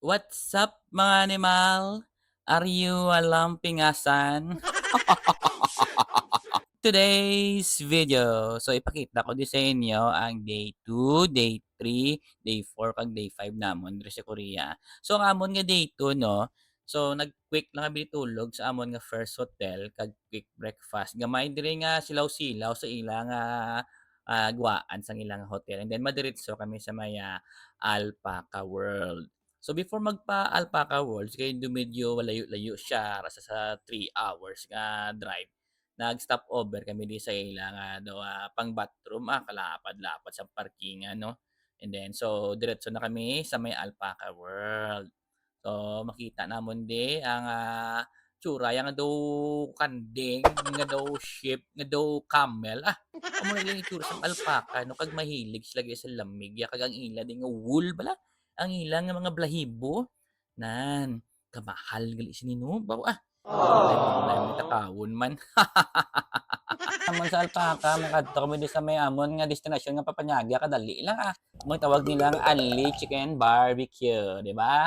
What's up mga animal? Are you alam pingasan? Today's video, so ipakita ko din sa inyo ang day 2, day 3, day 4 kag day 5 namon sa Korea. So ang amon nga day 2 no, so nag-quick lang kami tulog sa amon nga first hotel kag quick breakfast. Gamay diri nga silaw-silaw sa ilang ah, ah, guwaan sang ilang hotel and then madiretso kami sa may Alpaca World. So before magpa-Alpaca World, kay do medyo layo-layo siya rasa sa 3 hours nga drive. Nag-stop over kami di sa ila nga ah, pang bathroom ah, kalapad-lapad sa parkingan no. And then so diretso na kami sa may Alpaca World. So makita namon di ang ah, tsura yang daw kanding, nga daw sheep, nga daw camel. Ah, amo lang itsura sa alpaca no kag mahilig sila sa lamig ya kag ang ila di nga wool bala. Ang ila nga mga balahibo nan kamahal gali sini no. Baw ah, may takawon man. Amon sa alpaca makadto kami sa may amon nga destinasyon nga papanyagya kadali lang ah. Mo tawag nilang Unli Chicken Barbecue, di ba?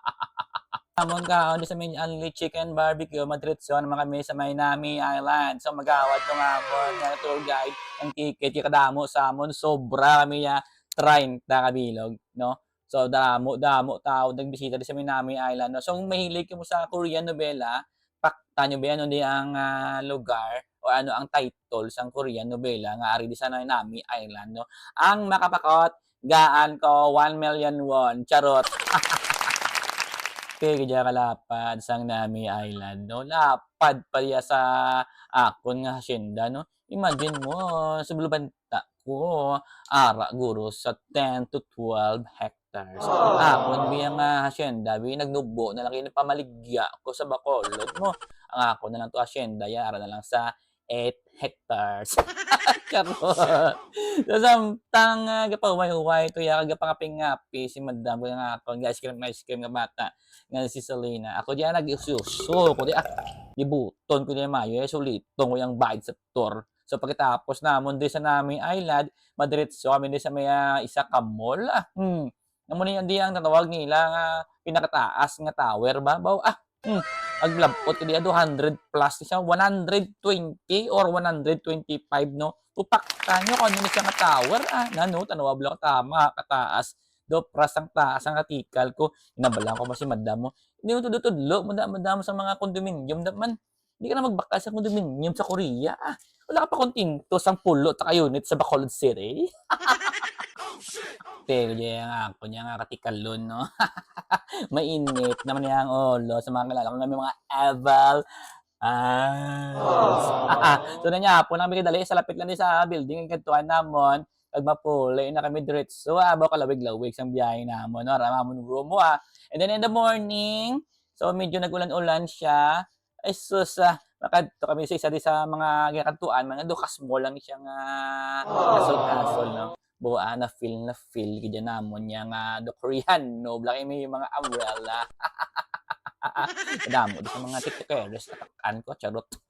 Amon ka di sa may Unli Chicken Barbecue, madiretso naman kami sa may Nami Island. So magawad ko nga amon nga tour guide ang ticket kadamo sa amon sobra kami ya 30 kabilog, no? So damo damo tao nagbisita di sa may Nami Island, no? So kung mahilig mo sa Korean novela, pakta nyo ba ano di ang ah, lugar o ano ang title sang Korean novela nga ari di sa Nami Island, no? Ang makapakot gaan ko 1 million won. Charot. Kaya kaya kalapad sang Nami Island, no? Lapad pa diya sa akon nga hacienda, no? Imagine mo sa bulubanta ko ara guro sa 10 to 12 hectares. Akon biya nga hacienda bi nagnubo na lang kini pamaligya ko sa Bacolod mo. Ang ako na lang to hacienda ya ara na lang sa 8 hectares. Charot. So samtang uh, gapaway-huway to ya gapangaping-ngapi si madam nga akon nga ice cream ice cream nga bata nga si Selena. Ako diyan nag-isuso ko di ah gibuton ko diyan mayo eh sulitong ko yung bayad sa tour. So pagkatapos namon di sa Nami Island, madiretso kami di sa may ah, isa ka mall. Ah, hmm. Namo ni di ang tatawag nila nga pinakataas nga tower ba? Baw ah. Hmm. Aglabot ko diya 200 plus ni siya 120 or 125 no. Tupakta nyo kung ano siya nga tower ah. Nano tanawa bala ka tama kataas do pras ang taas ang article ko inabalan ko si madam mo hindi mo tudlo-tudlo madam sa mga condominium man hindi ka na magbakal sa condominium sa Korea ah wala ka pa kung tinto sang pulo ta unit sa Bacolod City. Pero yang ako niya nga katikalon, no? Mainit naman niya ang ulo sa mga na may mga eval Ah. so na niya po nang dali sa lapit lang di sa building ang kadtuan namon kag mapuli na kami diretso abo kalawig-lawig sang biyahe namon no ramamon room mo ah. And then in the morning, so medyo nagulan-ulan siya. Ay sus, ah, makadto kami sa isa di sa mga gikantuan mga dukas mo lang siya nga kasol-kasol no. Buwa na feel na feel gid namon niya nga do Korean no, blaki may mga umbrella. Kadamo di sa mga tiktokeros natakan ko charot.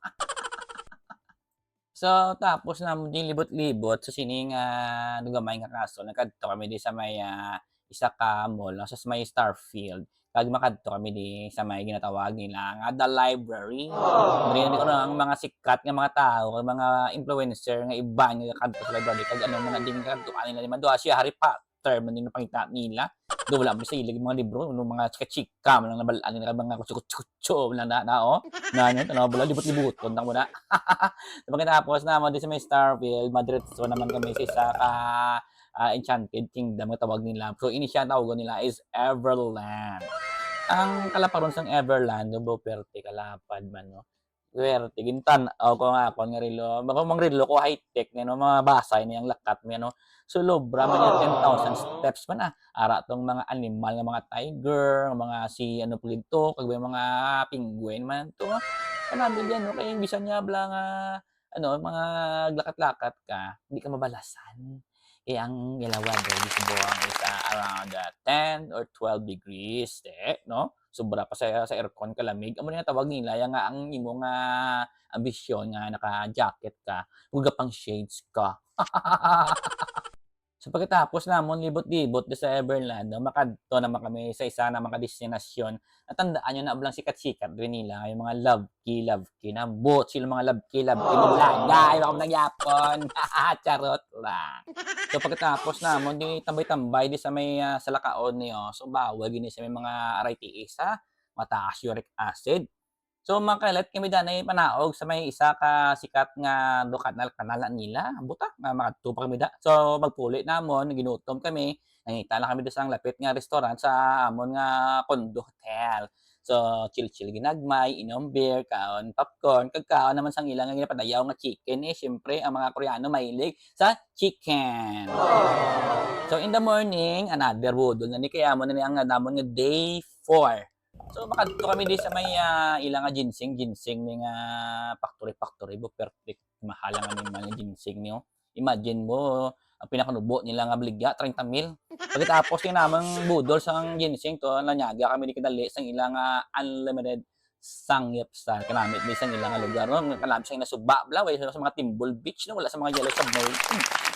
So tapos namon din libot-libot sa sining ah, dugamay nga kaso nagkadto kami di sa may ah, isa ka mall no, sa may Starfield. Kag makadto kami di sa may ginatawag nila nga the library. Diri na ko ang mga sikat nga mga tao, mga influencer nga iba nga kadto sa library kag ano man din kadto kanila man doa siya Harry Potter man din napangita nila. Do wala mo sa ilig mga libro no mga chika-chika man lang nabalaan nila mga kutso-kutso man lang na, na oh. Na ano tanaw bala libot-libuton tang muna. So pagkatapos naman di sa may Starfield, madiretso naman kami sa isa ka ah, Enchanted Kingdom nga tawag nila. So ini siya tawag nila is Everland. Ang kalaparon sang Everland, no, perte kalapad man no. Swerte gintan o ko nga kon nga rilo. Baka mang rilo ko high tech nga no mga basay niyang lakat mo no. So lobra man yung 10,000 steps man ah. Ara tong mga animal nga mga tiger, mga si ano pulito, kag may mga penguin man to. Kanami diyan no kay bisan niya bla nga ano mga lakat-lakat ka, hindi ka mabalasan. Eh, ang Yelawan dahil buwang is ah, around ah, 10 or 12 degrees, te, no? Sobra pa sa sa aircon kalamig. Amo na tawag nila ya nga ang imo nga ambisyon nga naka-jacket ka, huwag pang shades ka. So pagkatapos namon libot-libot sa Everland, makadto naman kami sa isa na mga destinasyon. Natandaan nyo na ablang sikat-sikat rin nila, yung mga love key, love key, na bot sila mga love key, love key, mabulaga, yung mga nagyapon. Charot lang. So pagkatapos namon, di tambay-tambay di sa may uh, salakaon niyo. So bawal gini sa may mga RITs ha, mataas uric acid. So makalat kami danay panaog sa may isa ka sikat nga do kanal kanala nila. Buta nga makadto pa kami da. So magpuli namon ginutom kami. Nangita lang kami do sa lapit nga restaurant sa amon nga condo hotel. So chill-chill ginagmay, inom beer, kaon popcorn, kagkaon naman sang ilang nga ginapadayaw nga chicken eh syempre ang mga Koreano mahilig sa chicken. So in the morning, another budol na ni kaya mo na ni ang namon nga day 4. So makadto kami di sa may ah, ilang ginseng. Ginseng ni nga factory factory bo. Perfect. Mahal nga ni mga ginseng niyo. Imagine mo ang pinakanubo nila nga bligya 30 mil. Pagkatapos yung namang budol sang ginseng to nanyaga kami di kadali sang ilang nga unlimited sangyap sa kanamit di sang ilang lugar. No kanamit sang nasuba bla. Way sa mga timbol beach no? Wala sa mga yellow submarine.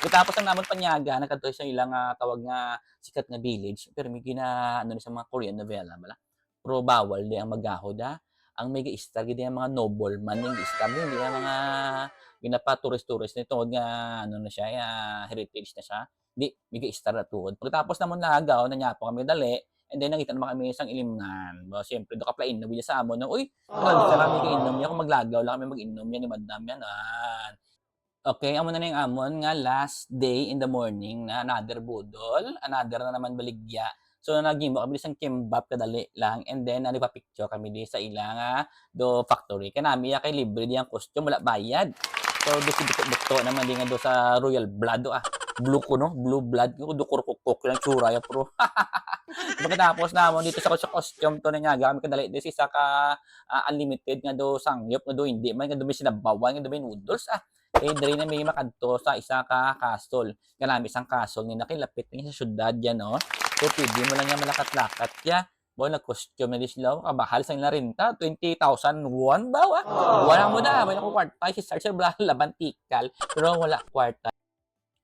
Pagkatapos ang namon panyaga nagkadto sa ilang nga tawag nga sikat nga village. Pero may gina ano ni sa mga Korean novela bala pero bawal di ang magahod ha. Ang mega star gid mga nobleman ning star din mga ginapa tourist-tourist nito nga ano na siya ya, heritage na siya. Di mega star na tuod. Pagkatapos namon nagaw na niya po kami dali and then nakita naman kami isang ilimnan. Bo siyempre do kaplain na sa amon na uy, grabe sa kami kainom niya kung maglagaw lang kami mag-inom yan ni madam yan. Ah. Okay, amo na na yung amon nga last day in the morning na another budol, another na naman baligya. So naging kami isang kimbap kadali lang and then ano pa picture kami di sa ilang ah, do factory. Kanami ya kay libre di ang costume wala bayad. So do si buto naman di nga do sa Royal Blood do ah. Blue ko no, blue blood ko do kurkukok lang tsura ya pro. Pagkatapos namon dito sa sa costume to na nga kami kadali di sa ka ah, unlimited nga do sangyop nga do hindi man nga do may sinabawan nga do may noodles ah. Eh, dali na may makadto sa isa ka castle. Kanami isang castle ni nakilapit niya sa syudad yan, no? So, pwede mo lang nga malakat-lakat ya. Bo, nag-costume na di sila. Kabahal sa nila rinta. 20,000 won ba? ah? Wala mo na. Wala ko kwarta. Si Sir Blah, labantikal. Pero wala kwarta.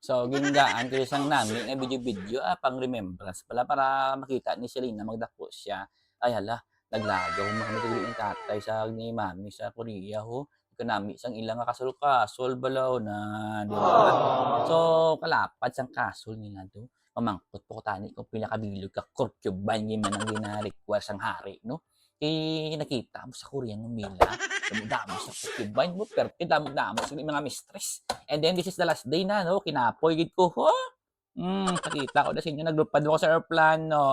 So, ginggaan ko isang namin na video-video ah, pang remembrance pala para makita ni Selena magdako siya. Ay hala, naglagaw mo kami tuloy ng tatay sa ni mami sa Korea ho. Kanami isang ilang nga kasol-kasol balaw na, di ba? So, kalapad sang kasol nila do. Pamangkot po tani kung pinakabilog ka kurkyuban yung man ang gina-request ang hari, no? Kaya nakita mo sa Korean ng Mila, damo sa kurkyuban mo, pero damo-damo sa mga mistress. And then, this is the last day na, no? Kinapoy, gid ko, ho? Hmm, nakita ko na sa inyo, naglupad ako sa aeroplano.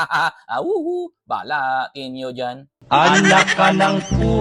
ah, wuhu, bala, tinyo dyan. Anak ka ng pu.